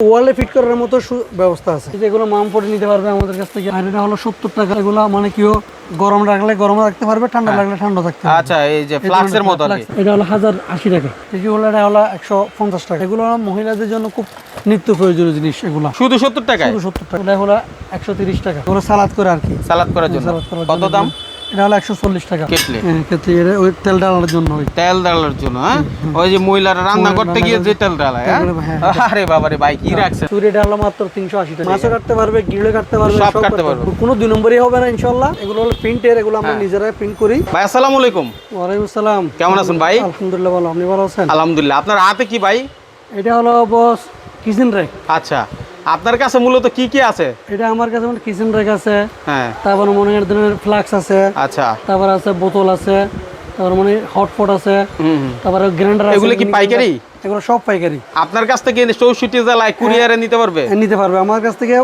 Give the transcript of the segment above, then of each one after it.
ওয়ালে ফিট করার মতো ব্যবস্থা আছে। এই যে এগুলো মাম পরে নিতে পারবে আমাদের কাছ থেকে। আর এটা হলো সত্তর টাকা এগুলো মানে কেউ গরম রাখলে গরম রাখতে পারবে ঠান্ডা লাগলে ঠান্ডা থাকতে পারবে। আচ্ছা এই যে ফ্লাক্সের মতো কি। এটা হলো হাজার আশি টাকা। টিকি হলো এটা হলো একশো পঞ্চাশ টাকা। এগুলো হলো মহিলাদের জন্য খুব নিত্য প্রয়োজনীয় জিনিস এগুলো। শুধু সত্তর টাকা শুধু সত্তর টাকা। এটা হলো একশো তিরিশ টাকা। ওগুলো সালাদ করে আর কি। সালাদ করার জন্য। সালাদ করার কত দাম? এটা হলো একশো চল্লিশ টাকা। কেটলি। হ্যাঁ কেটলি। এটা ওই তেল ডালার জন্য ওই। তেল ডালার জন্য হ্যাঁ? ওই যে মহিলারা রান্না করতে গিয়ে যে তেল ডালায় হ্যাঁ? তেল, হ্যাঁ, ভাই কি রাখছে চুরি ডালা মাত্র তিনশো আশি টাকা। মাছও কাটতে পারবে গিলে কাটতে পারবে সব কাটতে পারবে। হ্যাঁ। কোনো দুই নম্বরই হবে না ইনশাল্লাহ এগুলো হলো প্রিন্টের এগুলো আমরা নিজেরাই প্রিন্ট করি। ভাই আসসালামু আলাইকুম। ওয়ালাইকুম আসসালাম। কেমন আছেন ভাই? আলহামদুলিল্লাহ ভালো। আপনি ভালো আছেন? আলহামদুলিল্লাহ। আপনার হাতে কি ভাই? এটা হলো বস কিচেন র্যাক আচ্ছা। আপনার কাছে মূলত কি কি আছে? এটা আমার কাছে মানে কিচেন রেক আছে হ্যাঁ। তারপর মনে হয় ধরনের ফ্লাক্স আছে আচ্ছা। তারপর আছে বোতল আছে তারপর মানে হটপট আছে। তারপরে গ্রাইন্ডার আছে এগুলো কি পাইকারি? এগুলো সব পাইকারি। আপনার কাছ থেকে চৌষট্টি জেলায় কুরিয়ারে নিতে পারবে? নিতে পারবে। আমার কাছ থেকে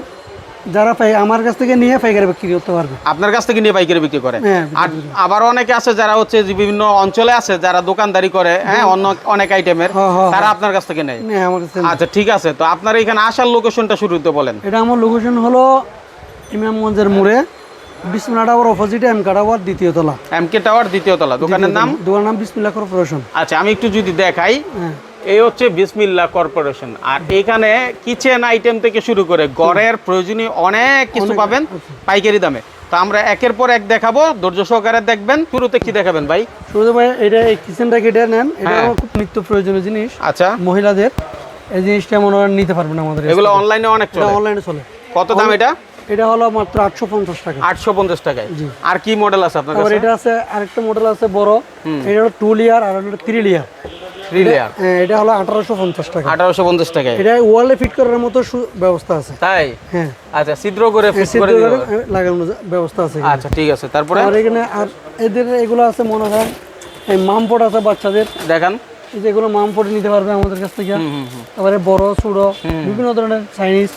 যারা পাই আমার কাছ থেকে নিয়ে পাইকারি বিক্রি করতে পারবে। আপনার কাছ থেকে নিয়ে পাইকারি বিক্রি করে। হ্যাঁ, আর আবার অনেকে আছে যারা হচ্ছে বিভিন্ন অঞ্চলে আছে যারা দোকানদারি করে হ্যাঁ অন্য অনেক আইটেমের হ্যাঁ, হ্যাঁ, তারা আপনার কাছ থেকে নেয়। আচ্ছা ঠিক আছে। তো আপনার এখানে আসার লোকেশনটা শুরুতে বলেন। এটা আমার লোকেশন হলো ইমামগঞ্জের মোড়ে বিসমিল্লা টাওয়ার অপোজিটে এম কাটাওয়ার দ্বিতীয় তলা। এম কে টাওয়ার দ্বিতীয় তলা। দোকানের নাম? দোকানের নাম বিসমিল্লা কর্পোরেশন। আচ্ছা আমি একটু যদি দেখাই। হ্যাঁ। এই হচ্ছে বিসমিল্লা কর্পোরেশন। আর এখানে কিচেন আইটেম থেকে শুরু করে ঘরের প্রয়োজনীয় অনেক কিছু পাবেন পাইকারি দামে। তো আমরা একের পর এক দেখাবো ধৈর্য সহকারে দেখবেন। শুরুতে কি দেখাবেন ভাই? শুরুতে ভাই এটা এই কিচেনটা কেটে নেন? এটা হ্যাঁ। খুব নিত্য প্রয়োজনীয় জিনিস। আচ্ছা। মহিলাদের এই জিনিসটা মনে হয় নিতে পারবেন আমাদের এগুলো অনলাইনে অনেক চলে। অনলাইনে চলে। কত দাম এটা? এটা হলো মাত্র আটশো পঞ্চাশ টাকা। আটশো পঞ্চাশ টাকায়। জি। আর কি মডেল আছে আপনার কাছে? এটা আছে আরেকটা মডেল আছে বড়। এটা হলো টু লিয়ার আর হলো থ্রি লিয়ার থ্রি লেয়ার এটা হলো আঠারোশো পঞ্চাশ টাকা। আঠারোশো পঞ্চাশ টাকায়। এটা ওয়ালে ফিট করার মতো ব্যবস্থা আছে। তাই? হ্যাঁ। আচ্ছা ছিদ্র করে ফিট। লাগানোর ব্যবস্থা আছে আচ্ছা ঠিক আছে তারপরে? আর এখানে আর এদের এগুলো আছে মনে হয় এই মামপট আছে বাচ্চাদের। দেখান। যেগুলো যে এগুলো মামপট নিতে পারবে আমাদের কাছ থেকে। তারপরে বড় ছোট বিভিন্ন ধরনের চাইনিজ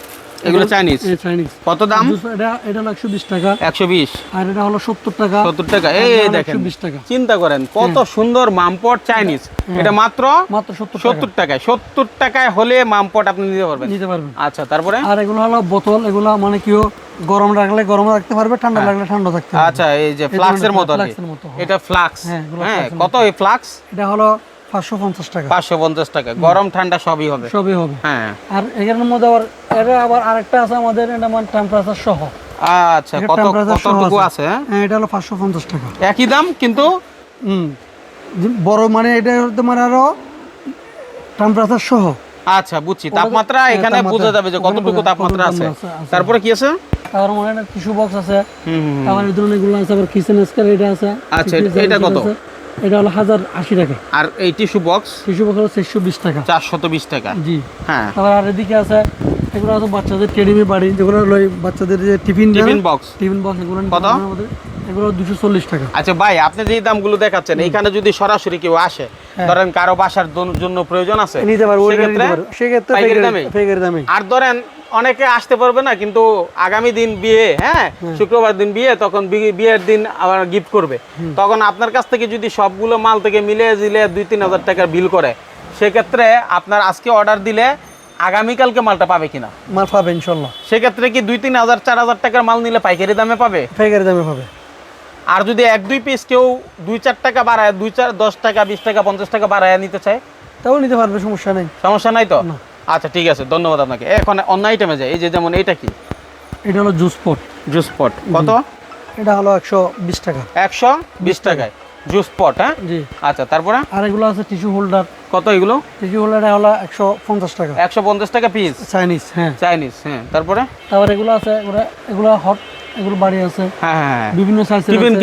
এগুলো চাইনিজ চাইনিজ কত দাম? এটা এটা হলো একশো বিশ টাকা। একশো বিশ। আর এটা হলো সত্তর টাকা। সত্তর টাকা। এই দেখেন বিশ টাকা। চিন্তা করেন কত সুন্দর মামপট চাইনিজ এটা মাত্র মাত্র সত্তর টাকা। সত্তর টাকায়। সত্তর টাকায় হলে মামপট আপনি নিতে পারবেন। নিতে পারবেন। আচ্ছা তারপরে? আর এগুলো হলো বোতল। এগুলো মানে কেউ গরম রাখলে গরম রাখতে পারবে ঠান্ডা লাগলে ঠান্ডা থাকতে আচ্ছা এই যে ফ্লাক্সের মতো এটা ফ্লাক্স। হ্যাঁ, হ্যাঁ কত এই ফ্লাক্স? এটা হলো পাঁচশো পঞ্চাশ টাকা। পাঁচশো পঞ্চাশ টাকা। গরম ঠান্ডা সবই হবে। সবই হবে। হ্যাঁ। আর এখানের মধ্যে আবার এটা আবার আরেকটা আছে আমাদের এটা মানে টেম্পারেচার সহ। আচ্ছা কত কতটুকু আছে। হ্যাঁ? এটা হলো পাঁচশো পঞ্চাশ টাকা। একই দাম কিন্তু? হুম। বড় মানে এটা তোমার আরও টেম্পারেচার সহ। আচ্ছা বুঝছি। তাপমাত্রা হ্যাঁ, এখানে বোঝা যাবে যে কতটুকু তাপমাত্রা আছে। তারপরে কি আছে? তারপর মনে হয় টিস্যু বক্স আছে। তারপর এই ধরনের এগুলো আছে আবার কিচেন স্কার এটা আছে। আচ্ছা, এটা কত? এটা হলো হাজার আশি টাকা। আর এই টিস্যু বক্স? টিস্যু বক্স হলো চারশো বিশ টাকা। চারশত বিশ টাকা। জি। হ্যাঁ। তারপর আর এদিকে আছে এগুলো আছে বাচ্চাদের টেডিমি বাড়ি যেগুলো বাচ্চাদের যে tiffin tiffin box. Tiffin box এগুলো কত? পারবেন আমাদের এগুলো দুশো চল্লিশ টাকা। আচ্ছা ভাই আপনি যে দামগুলো দেখাচ্ছেন এইখানে যদি সরাসরি কেউ আসে ধরেন কারও বাসার জন্য প্রয়োজন আছে নিতে পারব সেক্ষেত্রে সেক্ষেত্রে দামে? আর ধরেন অনেকে আসতে পারবে না কিন্তু আগামী দিন বিয়ে হ্যাঁ শুক্রবার দিন বিয়ে তখন বিয়ের দিন আবার গিফট করবে। তখন আপনার কাছ থেকে যদি সবগুলো মাল থেকে মিলে জিলে দুই তিন হাজার টাকার বিল করে সেক্ষেত্রে আপনার আজকে অর্ডার দিলে আগামীকালকে মালটা পাবে কিনা? মাল পাবে ইনশাল্লাহ। সেক্ষেত্রে কি দুই তিন হাজার চার হাজার টাকার মাল নিলে পাইকারি দামে পাবে? ফেকের দামে পাবে। আর যদি এক দুই পিস কেউ দুই চার টাকা বাড়ায় দুই চার দশ টাকা বিশ টাকা পঞ্চাশ টাকা বাড়ায় নিতে চায়? তাও নিতে পারবে সমস্যা নেই। সমস্যা নাই তো। আচ্ছা ঠিক আছে ধন্যবাদ আপনাকে। এখন অন্য আইটেমে যায় এই যে যেমন এটা কি? এটা হলো জুস পট জুস পট কত? এটা হলো একশো বিশ টাকা। একশো বিশ টাকায়। জুস পট হ্যাঁ? জি। আচ্ছা তারপরে? আর এগুলো আছে টিস্যু হোল্ডার কত এগুলো? টিস্যু হোল্ডার হলো একশো পঞ্চাশ টাকা। একশো পঞ্চাশ টাকা পিস চাইনিজ হ্যাঁ। চাইনিজ হ্যাঁ। তারপরে? তারপর এগুলো আছে এগুলো হট এগুলো বাড়ি আছে। হ্যাঁ হ্যাঁ হ্যাঁ। বিভিন্ন সাইজের টিফিন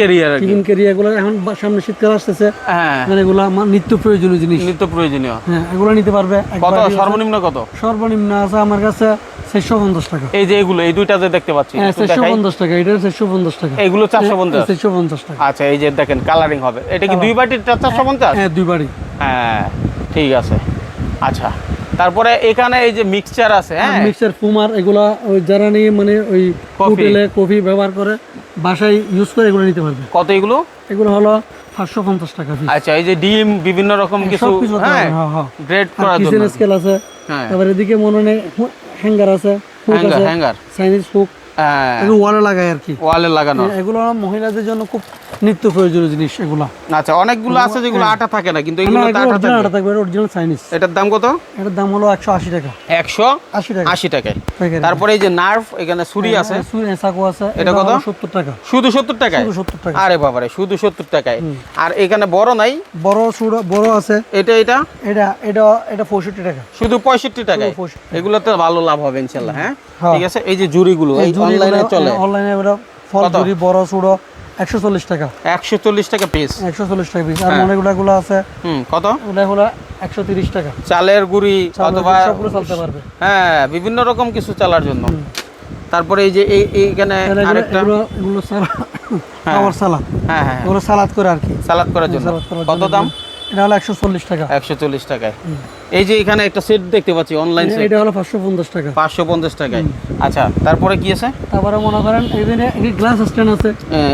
ক্যারিয়ার এখন সামনে শীতকাল আসতেছে। হ্যাঁ মানে এগুলো আমার নিত্য প্রয়োজনীয় জিনিস। নিত্য প্রয়োজনীয়। হ্যাঁ এগুলো নিতে পারবে কত? সর্বনিম্ন কত? সর্বনিম্ন আছে আমার কাছে চারশো পঞ্চাশ টাকা। এই যে এগুলো এই দুইটা যে দেখতে পাচ্ছি হ্যাঁ চারশো পঞ্চাশ টাকা এটা চারশো পঞ্চাশ টাকা। এইগুলো চারশো পঞ্চাশ? চারশো পঞ্চাশ টাকা। আচ্ছা এই যে দেখেন কালারিং হবে। এটা কি দুই বাটির চারশো পঞ্চাশ? হ্যাঁ দুই হ্যাঁ ঠিক আছে। আচ্ছা। তারপরে এখানে এই যে মিক্সচার আছে হ্যাঁ মিক্সার ফুমার এগুলা ওই যারা নিয়ে মানে ওই হোটেলে কফি ব্যবহার করে বাসায় ইউজ করে এগুলো নিতে পারবে। কত এগুলো? এগুলো হলো পাঁচশো পঞ্চাশ টাকা আচ্ছা এই যে ডিম বিভিন্ন রকম কিছু হ্যাঁ হ্যাঁ হ্যাঁ। গ্রেড করার কিচেন স্কেল আছে হ্যাঁ। তারপরে এদিকে মনে নেই হ্যাঙ্গার আছে হ্যাঙ্গার হ্যাঙ্গার চাইনিজ হুক হ্যাঁ। এগুলো ওয়ালে লাগায় আর কি। ওয়ালে লাগানো। এগুলো মহিলাদের জন্য খুব নিত্য প্রয়োজনীয় জিনিস এগুলো। আচ্ছা অনেকগুলো আছে যেগুলো হ্যাঁ। আটা থাকে না কিন্তু এগুলো আটা থাকে আটা অরিজিনাল চাইনিজ এটার দাম কত? এটার দাম হলো 180 টাকা। 180 টাকা। 80 এই যে নার্ভ এখানে হ্যাঁ, আছে। আছে। এটা কত? 70 টাকা। শুধু 70 শুধু 70 টাকা। আরে শুধু 70 আর এখানে বড় নাই? বড় ছোট বড় আছে। এটা এটা? এটা এটা এটা 65 টাকা। শুধু 65 টাকায়? এগুলোতে ভালো লাভ হবে ইনশাআল্লাহ হ্যাঁ? হ্যাঁ? ঠিক আছে? এই যে জুরিগুলো এই অনলাইনে চলে। অনলাইনে বড় ফল জুরি বড় 140 টাকা। 140 টাকা পিস 140 টাকা পিস আর হ্যাঁ। মনে গুলাগুলো আছে? হুম কত? গুলাগুলো 130 টাকা। চালের গুড়ি অথবা সবগুলো চালতে পারবে। হ্যাঁ বিভিন্ন রকম কিছু চালার জন্য। তারপরে এই যে এই এইখানে আরেকটা এগুলো সালাদ সালাদ হ্যাঁ। হ্যাঁ, হ্যাঁ। হ্যাঁ এগুলো সালাদ করে আর কি। সালাদ করার জন্য। কত দাম? এটা হলো একশো চল্লিশ টাকা। একশো চল্লিশ টাকায়। এই যে এখানে একটা সেট দেখতে পাচ্ছি অনলাইন সেট এটা হলো পাঁচশো পঞ্চাশ টাকা। পাঁচশো পঞ্চাশ টাকায়। আচ্ছা তারপরে কি আছে? তারপরে মনে করেন এখানে গ্লাস স্ট্যান্ড আছে।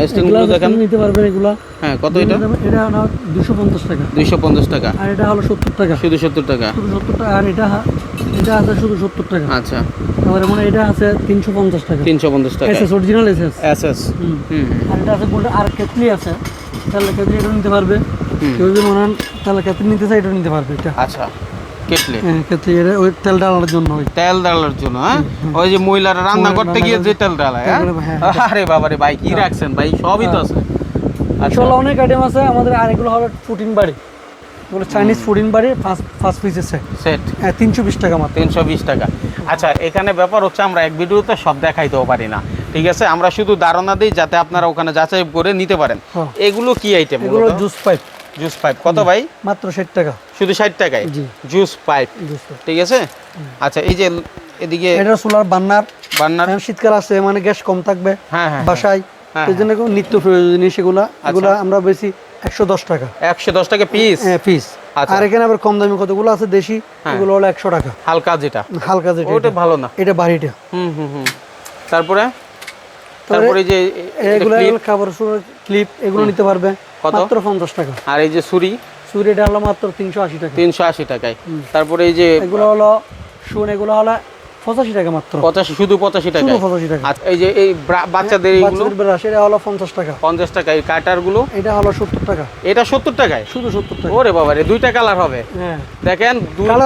স্ট্যান্ডগুলো গ্লাস দেখেন। নিতে পারবেন এগুলা। হ্যাঁ কত এটা? এটা হলো দুশো পঞ্চাশ টাকা। দুইশো পঞ্চাশ টাকা। আর এটা হলো সত্তর টাকা। শুধু সত্তর টাকা? শুধু সত্তর টাকা। আর এটা এটা আছে শুধু সত্তর টাকা। আচ্ছা। তারপরে মানে এটা আছে তিনশো পঞ্চাশ টাকা। তিনশো পঞ্চাশ টাকা। SS original SS. S S হুম। হুম। আর এটা আছে গোল্ড আর কেতলি আছে। তাহলে কেতলি এটা নিতে পারবে। কেউ যদি মনে হয় তাহলে নিতে চাই এটা নিতে পারবে এটা। আচ্ছা কেটলে? হ্যাঁ এটা ওই তেল ডালার জন্য ওই। তেল ডালার জন্য হ্যাঁ? ওই যে মহিলারা রান্না করতে গিয়ে যে তেল ডালায় হ্যাঁ? আরে বাবারে ভাই কি রাখছেন ভাই? সবই তো আছে। আচ্ছা। আসলে অনেক আইটেম আছে আমাদের আর এগুলো হবে ফুটিন বাড়ি। এগুলো চাইনিজ ফুটিন বাড়ি ফার্স্ট আছে সেট হ্যাঁ তিনশো বিশ টাকা মাত্র। তিনশো বিশ টাকা। আচ্ছা এখানে ব্যাপার হচ্ছে আমরা এক ভিডিওতে সব দেখাইতেও পারি না। ঠিক আছে? আমরা শুধু ধারণা দিই যাতে আপনারা ওখানে যাচাই করে নিতে পারেন। এগুলো কি আইটেম এগুলো জুস পাইপ জুস পাইপ। কত ভাই? মাত্র ষাট টাকা। শুধু ষাট টাকায়? জি। Juice pipe. ঠিক আছে? আচ্ছা এই যে এদিকে এটা সোলার বান্নার। বান্নার। এখন শীতকাল আসছে মানে গ্যাস কম থাকবে হ্যাঁ হ্যাঁ বাসায়। হ্যাঁ, এই জন্য নিত্য প্রয়োজনীয় জিনিস এগুলা এগুলা আমরা বেশি একশো দশ টাকা। একশো দশ টাকা পিস হ্যাঁ পিস আচ্ছা। আর এখানে আবার কম দামি কতগুলো আছে? দেশি হ্যাঁ। এগুলো হলো একশো টাকা। হালকা যেটা। হালকা যেটা ওটা। ভালো না। এটা বাড়িটা। হুম হুম হুম। তারপরে? তারপরে যে এগুলো খাবার ক্লিপ এগুলো নিতে পারবে। কত? মাত্র পঞ্চাশ টাকা। আর এই যে ছুরি? চুরিটা হলো মাত্র তিনশো আশি টাকা। তিনশো আশি টাকায়। তারপরে এই যে এগুলো হলো শুন এগুলো হলো পঁচাশি টাকা মাত্র। পঁচাশি শুধু পঁচাশি শুধু টাকায় পঁচাশি টাকা। আচ্ছা এই যে এই বাচ্চাদের এইগুলো? ব্রাশ এটা হলো পঞ্চাশ টাকা। পঞ্চাশ টাকা এই কাটারগুলো এটা হলো সত্তর টাকা। এটা সত্তর টাকায়? শুধু সত্তর টাকা। ওরে বাবা রে দুইটা কালার হবে। হ্যাঁ। দেখেন দুইটা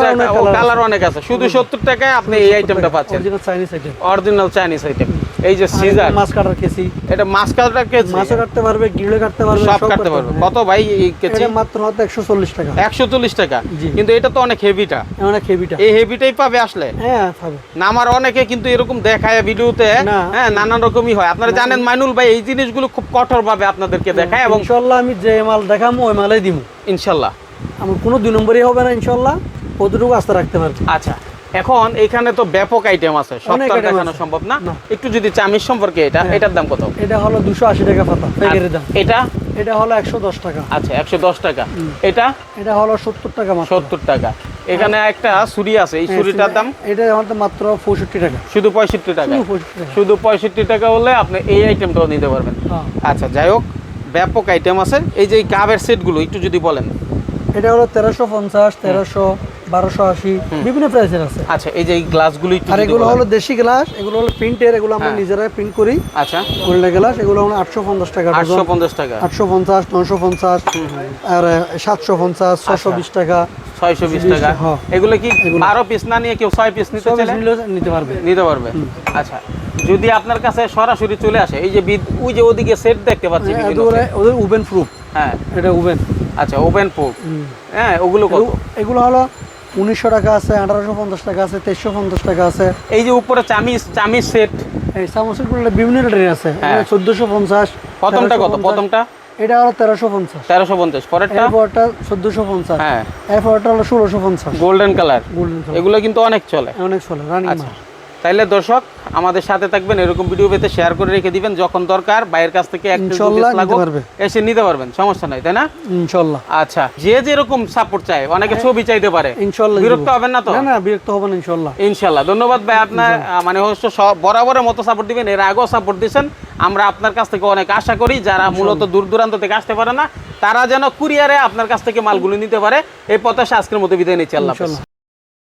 কালার অনেক আছে। শুধু সত্তর টাকায় আপনি এই আইটেমটা পাচ্ছেন। Original Chinese item original Chinese item এই যে সিজার মাছ কাটার কেসি এটা মাছ কাটার কেজি মাছও কাটতে পারবে গিলে কাটতে পারবে সব কাটতে পারবে। কত ভাই এই কেজি এটা মাত্র একশো চল্লিশ টাকা। একশো চল্লিশ টাকা। জি। কিন্তু এটা তো অনেক হেভিটা অনেক হেভিটা এই হেভিটাই পাবে আসলে। হ্যাঁ পাবে। না আমার অনেকে কিন্তু এরকম দেখায় ভিডিওতে। হ্যাঁ নানান রকমই হয়। আপনারা জানেন মাইনুল ভাই এই জিনিসগুলো খুব কঠোর ভাবে আপনাদেরকে দেখায় এবং ইনশাল্লাহ আমি যে মাল দেখাবো ওই মালাই দিব ইনশাল্লাহ। আমার কোনো দুই নম্বরই হবে না ইনশাল্লাহ। কতটুকু আস্থা রাখতে পারবে। আচ্ছা। এখন এখানে তো ব্যাপক আইটেম আছে। সব তো দেখানো সম্ভব না। একটু যদি চামিজ সম্পর্কে এটা হ্যাঁ। এটার দাম কত? এটা হলো দুশো আশি টাকা পাতা প্যাকেটের দাম। এটা? এটা হলো একশো দশ টাকা। আচ্ছা একশো দশ টাকা। এটা? এটা হলো সত্তর টাকা মাত্র। সত্তর টাকা। এখানে একটা ছুরি আছে এই হ্যাঁ, ছুরিটার দাম? এটা আমাদের মাত্র পঁয়ষট্টি টাকা। শুধু পঁয়ষট্টি টাকা? শুধু 65 টাকা। হলে আপনি এই আইটেমটাও নিতে পারবেন। হ্যাঁ। আচ্ছা যাই হোক ব্যাপক আইটেম আছে। এই যে কাবের সেটগুলো একটু যদি বলেন। এটা হলো তেরোশো পঞ্চাশ তেরোশো বারোশো আশি বিভিন্ন প্রাইসের আছে। আচ্ছা এই যে গ্লাসগুলো আর যদি এগুলো হলো দেশি গ্লাস এগুলো হলো প্রিন্টের এগুলো আমরা হ্যাঁ। নিজেরাই প্রিন্ট করি। আচ্ছা। গোল্ডেন গ্লাস এগুলো হলো আটশো পঞ্চাশ টাকা আটশো পঞ্চাশ টাকা। আটশো পঞ্চাশ নশো পঞ্চাশ আর সাতশো পঞ্চাশ ছশো আচ্ছা। বিশ টাকা। ছয়শো বিশ টাকা। হ্যাঁ। এগুলো কি বারো পিস না নিয়ে কেউ ছয় পিস নিতে নিতে পারবে। নিতে পারবে। আচ্ছা যদি আপনার কাছে সরাসরি চলে আসে এই যে ওই যে ওদিকে সেট দেখতে পাচ্ছি হ্যাঁ, ওদের। ওভেন প্রুফ হ্যাঁ। এটা ওভেন আচ্ছা ওভেন প্রুফ হ্যাঁ ওগুলো এগুলো হলো উনিশশো টাকা আছে আঠারোশো পঞ্চাশ টাকা আছে তেইশশো পঞ্চাশ টাকা আছে। এই যে উপরে চামিজ চামিজ সেট এই চামচের বিভিন্ন রেটের আছে হ্যাঁ। চোদ্দশো পঞ্চাশ প্রথমটা কত? প্রথমটা? এটা হলো তেরোশো পঞ্চাশ। তেরোশো পঞ্চাশ। পরেরটা? এরপরটা চোদ্দশো পঞ্চাশ। হ্যাঁ। এরপরটা হলো ষোলোশো পঞ্চাশ। গোল্ডেন কালার গোল্ডেন এগুলো কিন্তু অনেক চলে। অনেক চলে রানিং তাইলে দর্শক আমাদের সাথে থাকবেন এরকম ভিডিও পেতে শেয়ার করে রেখে দিবেন যখন দরকার বাইরের কাছ থেকে। এসে নিতে পারবেন সমস্যা নাই তাই না? ইনশাল্লাহ। আচ্ছা যে যেরকম সাপোর্ট চায় অনেকে ছবি চাইতে পারে। ইনশাল্লাহ বিরক্ত হবেন না তো? না না বিরক্ত হবেন ইনশাল্লাহ। ইনশাল্লাহ ধন্যবাদ ভাই আপনার মানে হচ্ছে বরাবরের মতো সাপোর্ট দিবেন এর আগেও সাপোর্ট দিয়েছেন। আমরা আপনার কাছ থেকে অনেক আশা করি যারা মূলত দূর দূরান্ত থেকে আসতে পারে না তারা যেন কুরিয়ারে আপনার কাছ থেকে মালগুলো নিতে পারে। এই প্রত্যাশা আজকের মতো বিদায় নিচ্ছি আল্লাহ